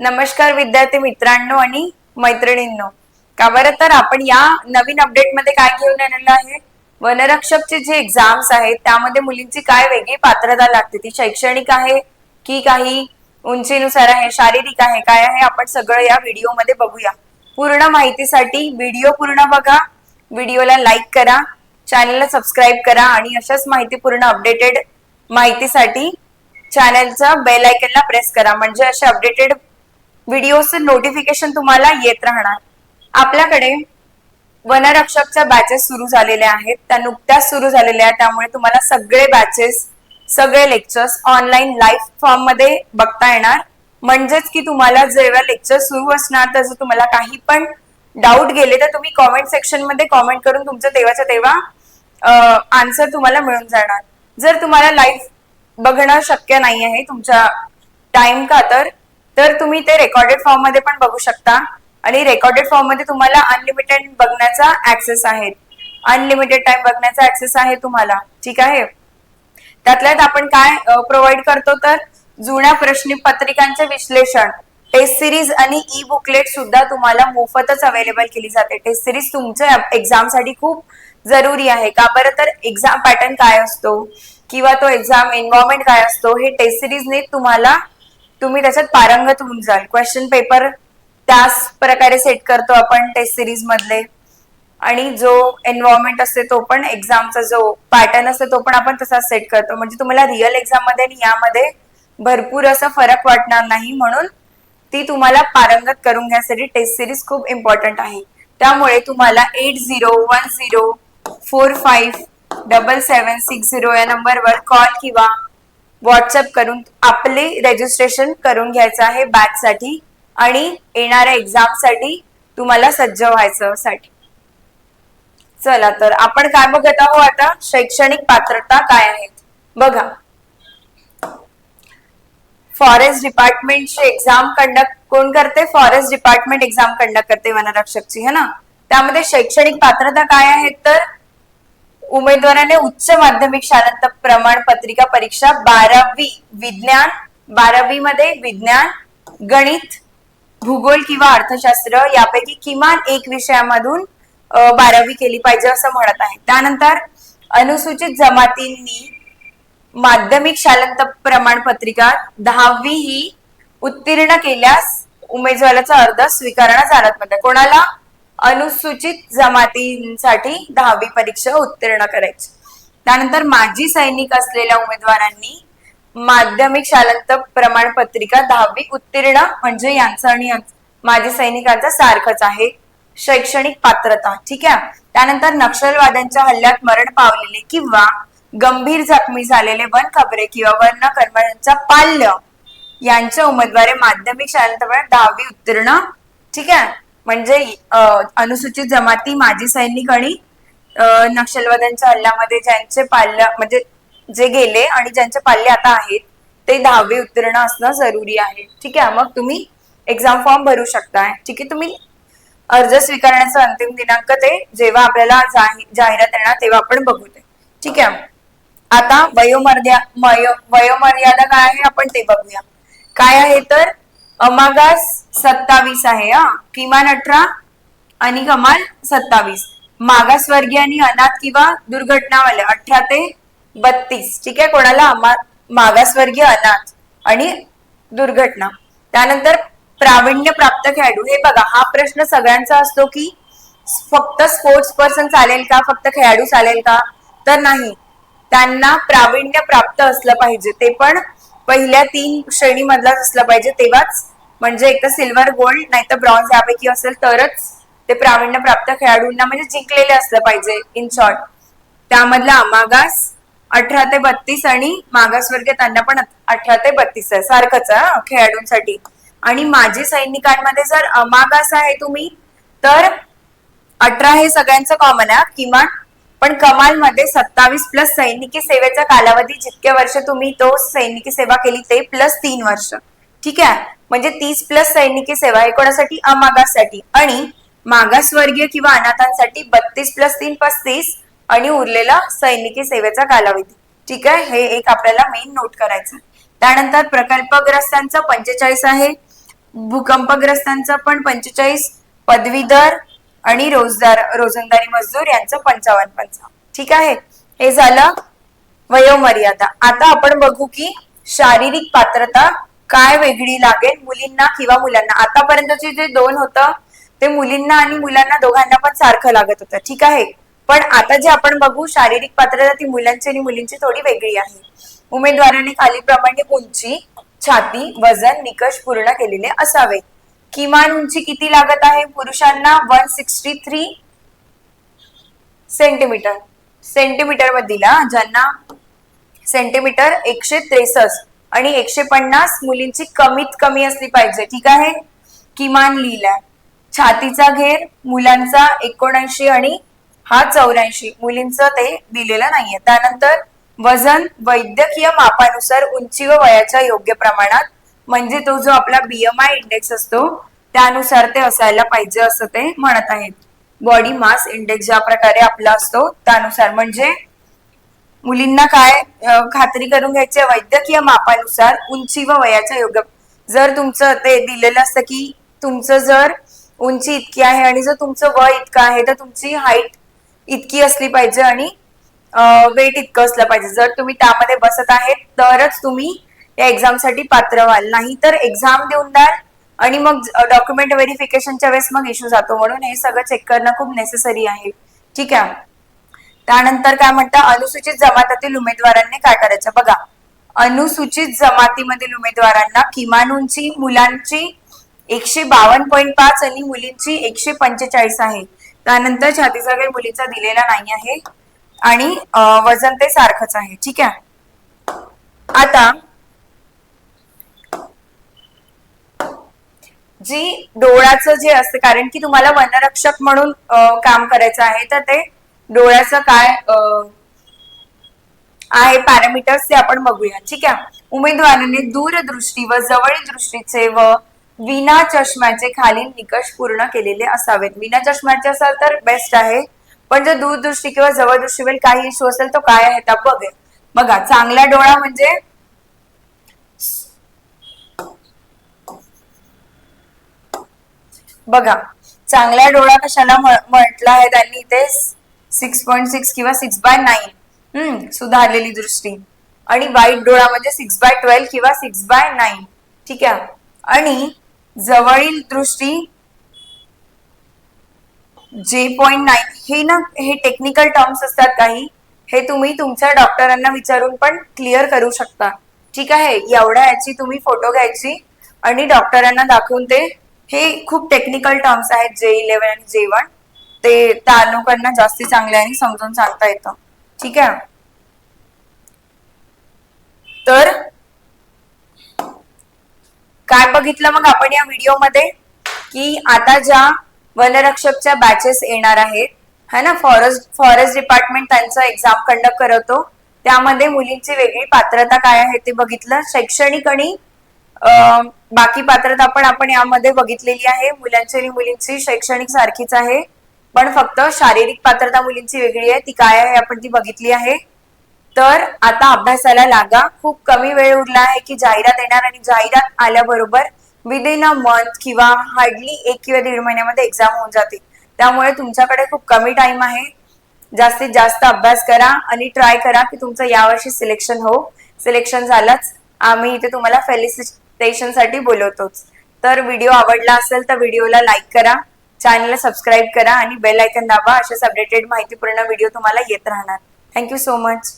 नमस्कार विद्यार्थी मित्रांनो आणि मैत्रिणींनो. का बरं तर आपण या नवीन अपडेटमध्ये काय घेऊन आलेलं आहे? वनरक्षकचे जे एक्झाम्स आहेत त्यामध्ये मुलींची काय वेगळी पात्रता लागते? ती शैक्षणिक आहे की काही उंचीनुसार आहे शारीरिक आहे काय आहे? आपण सगळं या व्हिडिओमध्ये बघूया. पूर्ण माहितीसाठी व्हिडिओ पूर्ण बघा. व्हिडिओला लाईक करा. चॅनलला सबस्क्राईब करा आणि अशाच माहितीपूर्ण अपडेटेड माहितीसाठी चॅनलचा बेल आयकनला प्रेस करा. म्हणजे असे अपडेटेड व्हिडिओचं नोटिफिकेशन तुम्हाला येत राहणार. आपल्याकडे वनरक्षकच्या बॅचेस सुरू झालेल्या आहेत. त्या नुकत्याच सुरू झालेल्या आहेत. त्यामुळे तुम्हाला सगळे बॅचेस सगळे लेक्चर्स ऑनलाईन लाईव्ह फॉर्ममध्ये बघता येणार. म्हणजेच की तुम्हाला जेव्हा लेक्चर सुरू असणार तर तुम्हाला काही पण डाऊट गेले तर तुम्ही कॉमेंट सेक्शनमध्ये कॉमेंट करून तुमचं तेव्हाच्या तेव्हा आन्सर तुम्हाला मिळून जाणार. जर तुम्हाला लाईव्ह बघणं शक्य नाही आहे तुमच्या टाइम का तर तर तुम्ही ते रेकॉर्डेड फॉर्ममध्ये पण बघू शकता. आणि रेकॉर्डेड फॉर्ममध्ये तुम्हाला अनलिमिटेड बघण्याचा ऍक्सेस आहे. अनलिमिटेड टाइम बघण्याचा ऍक्सेस आहे तुम्हाला. ठीक आहे? त्यातल्यात आपण काय प्रोव्हाइड करतो तर जुन्या प्रश्नपत्रिकांचे विश्लेषण टेस्ट सिरीज आणि ई बुकलेट सुद्धा तुम्हाला मोफतच अवेलेबल केली जाते. टेस्ट सिरीज तुमच्या एक्झामसाठी खूप जरुरी आहे. का बरं? तर एक्झाम पॅटर्न काय असतो? किंवा तो एक्झाम एन्व्हायरमेंट काय असतो? हे टेस्ट सिरीजने तुम्हाला तुम्ही त्याच्यात पारंगत होऊन जाल. क्वेश्चन पेपर त्याच प्रकारे सेट करतो आपण टेस्ट सिरीज मधले. आणि जो एन्व्हायरमेंट असते तो पण एक्झामचा जो पॅटर्न असतो तो पण आपण तसाच सेट करतो. म्हणजे तुम्हाला रिअल एक्झाममध्ये आणि यामध्ये भरपूर असा फरक वाटणार नाही म्हणून ती तुम्हाला पारंगत करून घ्यासाठी टेस्ट सिरीज खूप इम्पॉर्टंट आहे. त्यामुळे तुम्हाला eight zero one zero four five double seven six zero या नंबरवर कॉल किंवा व्हॉट्सअप करून आपले रजिस्ट्रेशन करून घ्यायचं आहे बॅच साठी आणि येणाऱ्या एक्झामसाठी तुम्हाला सज्ज व्हायचं साठी. चला तर आपण काय बघत आहोत आता? शैक्षणिक पात्रता काय आहेत? बघा. फॉरेस्ट डिपार्टमेंटची एक्झाम कंडक्ट कोण करते? फॉरेस्ट डिपार्टमेंट एक्झाम कंडक्ट करते वनरक्षकची है ना? त्यामध्ये शैक्षणिक पात्रता काय आहेत तर उमेदवाराने उच्च माध्यमिक शालांत प्रमाणपत्रिका परीक्षा बारावी विज्ञान बारावी मध्ये विज्ञान गणित भूगोल किंवा अर्थशास्त्र यापैकी किमान एक विषयामधून बारावी केली पाहिजे असं म्हणत आहे. त्यानंतर अनुसूचित जमातींनी माध्यमिक शालांत प्रमाणपत्रिका दहावी ही उत्तीर्ण केल्यास उमेदवाराचा अर्ज स्वीकारण्यास जाणार मध्ये म्हणजे कोणाला अनुसूचित जमातींसाठी दहावी परीक्षा उत्तीर्ण करायची. त्यानंतर माजी सैनिक असलेल्या उमेदवारांनी माध्यमिक शालांत प्रमाणपत्रिका दहावी उत्तीर्ण म्हणजे यांचं आणि माजी सैनिकांचं सारखंच आहे. शैक्षणिक पात्रता ठीक आहे? त्यानंतर नक्षलवाद्यांच्या हल्ल्यात मरण पावलेले किंवा गंभीर जखमी झालेले वन खबरे किंवा वन कर्मचाऱ्यांचा पाल्य यांच्या उमेदवारी माध्यमिक शाळेत दहावी उत्तीर्ण ठीक आहे? म्हणजे अनुसूचित जमाती माजी सैनिक आणि नक्षलवाद्यांच्या हल्ल्यामध्ये ज्यांचे पाल्य म्हणजे जे गेले आणि ज्यांचे पाल्य आता आहेत ते दहावी उत्तीर्ण असणं जरुरी आहे. ठीक आहे मग तुम्ही एक्झाम फॉर्म भरू शकताय. ठीक आहे तुम्ही अर्ज स्वीकारण्याचा अंतिम दिनांक ते जेव्हा आपल्याला जाहिरात येणार तेव्हा आपण बघू ते ठीक आहे. आता वयोमर्या वयोमर्यादा काय आहे आपण ते बघूया. काय आहे तर अमागास सत्तावीस आहे हा. किमान अठरा आणि कमाल सत्तावीस. मागासवर्गीय आणि अनाथ किंवा दुर्घटनावाले अठरा ते बत्तीस. ठीक आहे? कोणाला मागासवर्गीय अनाथ आणि दुर्घटना. त्यानंतर प्रावीण्य प्राप्त खेळाडू. हे बघा हा प्रश्न सगळ्यांचा असतो की फक्त स्पोर्ट्स पर्सन चालेल का? फक्त खेळाडू चालेल का? तर नाही. त्यांना प्रावीण्य प्राप्त असलं पाहिजे. ते पण पहिल्या तीन श्रेणी मधलाच असलं पाहिजे तेव्हाच. म्हणजे एक तर सिल्वर गोल्ड नाही तर ब्रॉन्झ यापैकी असेल तरच ते प्रावीण्य प्राप्त खेळाडूंना म्हणजे जिंकलेले असलं पाहिजे इन शॉर्ट. त्यामधला मागास अठरा ते बत्तीस आणि मागासवर्गीय त्यांना पण अठरा ते बत्तीस आहे. सारखंच आहे खेळाडूंसाठी. आणि माजी सैनिकांमध्ये जर अमागास आहे तुम्ही तर अठरा हे सगळ्यांचं कॉमन आहे किमान पण कमालमध्ये सत्तावीस प्लस सैनिकी सेवेचा कालावधी जितके वर्ष तुम्ही तो सैनिकी सेवा केली ते प्लस तीन वर्ष. ठीक आहे? म्हणजे तीस प्लस सैनिकी सेवा हे कोणासाठी? अमागाससाठी. आणि मागासवर्गीय किंवा अनाथांसाठी बत्तीस प्लस तीन पस्तीस आणि उरलेला सैनिकी सेवेचा कालावधी. ठीक आहे? हे एक आपल्याला मेन नोट करायचं त्यानंतर प्रकल्पग्रस्तांचा पंचेचाळीस आहे. भूकंपग्रस्तांचं पण पंचेचाळीस. पदवीधर आणि रोजदार रोजंदारी मजदूर यांचं पंचावन्न पंचावन्न. ठीक आहे? हे झालं वयोमर्यादा. आता आपण बघू की शारीरिक पात्रता काय वेगळी लागेल मुलींना किंवा मुलांना. आतापर्यंतचे जे दोन होतं ते मुलींना आणि मुलांना दोघांना पण सारखं लागत होतं. ठीक आहे? पण आता जे आपण बघू शारीरिक पात्रता ती मुलांची आणि मुलींची थोडी वेगळी आहे. उमेदवाराने खालीलप्रमाणे उंची छाती वजन निकष पूर्ण केलेले असावे. किमान उंची किती लागत आहे? पुरुषांना वन सिक्स्टी थ्री सेंटीमीटर सेंटीमीटरमध्ये दिला ज्यांना सेंटीमीटर एकशे त्रेसष्ट आणि एकशे पन्नास मुलींची कमीत कमी असली पाहिजे. ठीक आहे? किमान लिहिलाय. छातीचा घेर मुलांचा एकोणऐंशी आणि हा चौऱ्याऐंशी. मुलींचं ते दिलेलं नाहीये. त्यानंतर वजन वैद्यकीय मापानुसार उंची व वयाच्या योग्य प्रमाणात म्हणजे तो जो आपला बीएमआय इंडेक्स असतो त्यानुसार ते असायला पाहिजे असं ते म्हणत आहेत. बॉडी मास इंडेक्स ज्या प्रकारे आपला असतो त्यानुसार. म्हणजे मुलींना काय खात्री करून घ्यायची वैद्यकीय मापानुसार उंची व वयाच्या योग्य. जर तुमचं ते दिलेलं असतं की तुमचं जर उंची इतकी आहे आणि जर तुमचं वय इतकं आहे तर तुमची हाईट इतकी असली पाहिजे आणि वेट इतकं असलं पाहिजे. जर तुम्ही त्यामध्ये बसत आहेत तरच तुम्ही या एक्झामसाठी पात्र व्हाल. नाही तर एक्झाम देऊन द्याल आणि मग डॉक्युमेंट व्हेरिफिकेशनच्या वेळेस मग इश्यू जातो. म्हणून हे सगळं चेक करणं खूप नेसेसरी आहे. ठीक आहे? त्यानंतर काय म्हणतात अनुसूचित जमातातील उमेदवारांनी काय करायचं? बघा अनुसूचित जमातीमधील उमेदवारांना किमान उंची मुलांची एकशे बावन्न पॉईंट पाच आणि मुलींची एकशे पंचेचाळीस आहे. त्यानंतर छातीचा काही मुलीचा दिलेला नाही आहे आणि वजन ते सारखंच आहे. ठीक आहे? आता जी डोळ्याचं जे असते कारण की तुम्हाला वनरक्षक म्हणून काम करायचं आहे तर ते डोळ्याचं काय आहे पॅरामीटर्स ते आपण बघूया ठीक आहे? उमेदवाराने दूरदृष्टी व जवळील दृष्टीचे व विना चष्म्याचे खालील निकष पूर्ण केलेले असावेत. विना चष्म्याचे असेल तर बेस्ट आहे पण जर दूरदृष्टी किंवा जवळदृष्टीवर काही इश्यू असेल तो काय आहे बघ बघा चांगला डोळा म्हणजे बघा चांगला डोळा कशाला म्हटला आहे त्यांनी इथे सिक्स पॉईंट सिक्स किंवा सिक्स बाय नाईन हम्म सुधारलेली दृष्टी. आणि वाईट डोळा म्हणजे सिक्स बाय ट्वेल्व किंवा सिक्स बाय नाईन ठीक आहे? आणि जवळील दृष्टी जे पॉईंट नाईन हे ना हे टेक्निकल टर्म्स असतात काही हे तुम्ही तुमच्या डॉक्टरांना विचारून पण क्लिअर करू शकता. ठीक आहे? एवढ्या याची तुम्ही फोटो घ्यायची आणि डॉक्टरांना दाखवून ते हे खूप टेक्निकल टर्म्स आहेत जे इलेव्हन आणि जे वन ते त्या लोकांना जास्ती चांगले आणि समजून सांगता येतं. ठीक आहे? तर काय बघितलं मग आपण या व्हिडिओमध्ये? की आता ज्या वनरक्षकच्या बॅचेस येणार आहेत है ना? फॉरेस्ट फॉरेस्ट डिपार्टमेंट त्यांचं एक्झाम कंडक्ट करवतो त्यामध्ये मुलींची वेगळी पात्रता काय आहे ते बघितलं. शैक्षणिक आणि बाकी पात्रता पण आपण यामध्ये बघितलेली आहे. मुलांची आणि मुलींची शैक्षणिक सारखीच आहे. पण फक्त शारीरिक पात्रता मुलींची वेगळी आहे. ती काय आहे आपण ती बघितली आहे. तर आता अभ्यासाला लागा. खूप कमी वेळ उरला आहे की जाहिरात येणार आणि जाहिरात आल्याबरोबर विदिन अ मंथ किंवा हार्डली एक किंवा दीड महिन्यामध्ये एक्झाम होऊन जाते. त्यामुळे तुमच्याकडे खूप कमी टाइम आहे. जास्तीत जास्त अभ्यास करा आणि ट्राय करा की तुमचं यावर्षी सिलेक्शन हो. सिलेक्शन झालंच. आम्ही इथे तुम्हाला फेलिसिट साठी बोलवतोच. तर व्हिडिओ आवडला असेल तर व्हिडिओला लाईक करा चॅनलला सबस्क्राईब करा आणि बेल आयकन दाबा. अशाच अपडेटेड माहितीपूर्ण व्हिडिओ तुम्हाला येत राहणार. Thank you so much